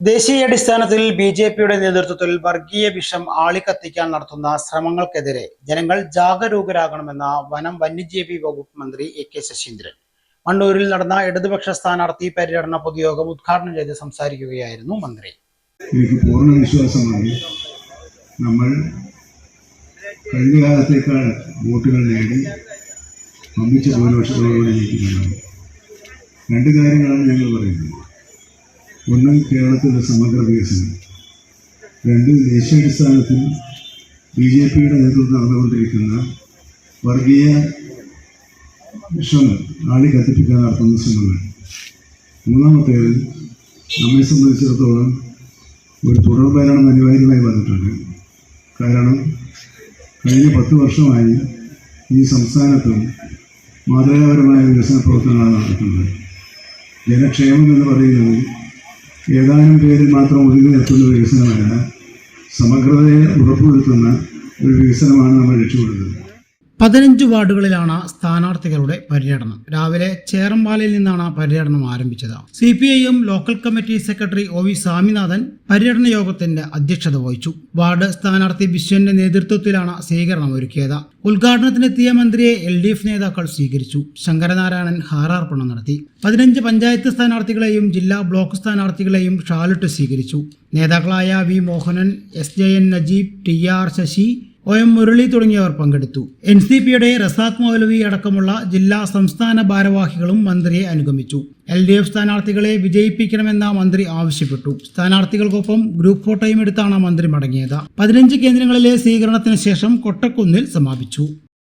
ദേശീയാടിസ്ഥാനത്തിൽ B J പിയുടെ നേതൃത്വത്തിൽ വർഗീയ വിഷം ആളിക്കത്തിക്കാൻ നടത്തുന്ന ശ്രമങ്ങൾക്കെതിരെ ജനങ്ങൾ ജാഗരൂകരാകണമെന്ന വനം വന്യജീവി വകുപ്പ് മന്ത്രി എ കെ ശശീന്ദ്രൻ. മണ്ണൂരിൽ നടന്ന ഇടതുപക്ഷ സ്ഥാനാർത്ഥി പര്യടന പൊതുയോഗം ഉദ്ഘാടനം ചെയ്ത് സംസാരിക്കുകയായിരുന്നു മന്ത്രി. എനിക്ക് പൂർണ വിശ്വാസമാണ് നമ്മൾ കഴിഞ്ഞ കാലത്തേക്കാൾ വോട്ടുകൾ നേടി ഒന്നിച്ച ഭൂരിപക്ഷത്തോടുകൂടി ജയിക്കുന്നുണ്ടാവും രണ്ട് കാര്യങ്ങളാണ് ഞങ്ങൾ പറയുന്നത്. ഒന്ന് കേരളത്തിന്റെ സമഗ്ര വികസനം. രണ്ട് ദേശീയാടിസ്ഥാനത്തിൽ ബി ജെ പിയുടെ നേതൃത്വം നടന്നുകൊണ്ടിരിക്കുന്ന വർഗീയ ശ്രമം ആളി കത്തിപ്പിക്കാൻ നടത്തുന്ന ശ്രമങ്ങൾ. മൂന്നാമത്തേത് നമ്മെ സംബന്ധിച്ചിടത്തോളം ഒരു തുടർ ഭരണം അനിവാര്യമായി വന്നിട്ടുണ്ട്. കാരണം കഴിഞ്ഞ പത്ത് വർഷമായി ഈ സംസ്ഥാനത്തും മാതൃകാപരമായ വികസന പ്രവർത്തനങ്ങളാണ് നടക്കുന്നത് ജനക്ഷേമം എന്ന് പറയുന്നത് ഏതാനും പേരിൽ മാത്രം ഒതുങ്ങി നിർത്തുന്ന വികസനമല്ല സമഗ്രതയെ ഉറപ്പുവരുത്തുന്ന ഒരു വികസനമാണ് നമ്മൾ ലക്ഷ്യമിടുന്നത്. പതിനഞ്ച് വാർഡുകളിലാണ് സ്ഥാനാർത്ഥികളുടെ പര്യടനം. രാവിലെ ചേറമ്പാലയിൽ നിന്നാണ് പര്യടനം ആരംഭിച്ചത്. C P I local committee secretary O V Swaminathan പര്യടന യോഗത്തിന്റെ അധ്യക്ഷത വഹിച്ചു. വാർഡ് സ്ഥാനാർത്ഥി ബിശ്വന്റെ നേതൃത്വത്തിലാണ് സ്വീകരണം ഒരുക്കിയത്. ഉദ്ഘാടനത്തിനെത്തിയ മന്ത്രിയെ എൽ ഡി എഫ് നേതാക്കൾ സ്വീകരിച്ചു. ശങ്കരനാരായണൻ ഹാരാർപ്പണം നടത്തി. പതിനഞ്ച് പഞ്ചായത്ത് സ്ഥാനാർത്ഥികളെയും ജില്ലാ ബ്ലോക്ക് സ്ഥാനാർത്ഥികളെയും ഷാലിട്ട് സ്വീകരിച്ചു. നേതാക്കളായ V Mohanan S J N Najeeb T R Sasi O M Murali തുടങ്ങിയവർ പങ്കെടുത്തു. എൻ സി പിയുടെ റസാഖ് മൗലവി അടക്കമുള്ള ജില്ലാ സംസ്ഥാന ഭാരവാഹികളും മന്ത്രിയെ അനുഗമിച്ചു. എൽ ഡി എഫ് സ്ഥാനാർത്ഥികളെ വിജയിപ്പിക്കണമെന്ന മന്ത്രി ആവശ്യപ്പെട്ടു. സ്ഥാനാർത്ഥികൾക്കൊപ്പം ഗ്രൂപ്പ് ഫോട്ടോയും എടുത്താണ് മന്ത്രി മടങ്ങിയത്. പതിനഞ്ച് കേന്ദ്രങ്ങളിലെ സ്വീകരണത്തിന് ശേഷം കൊട്ടക്കുന്നിൽ സമാപിച്ചു.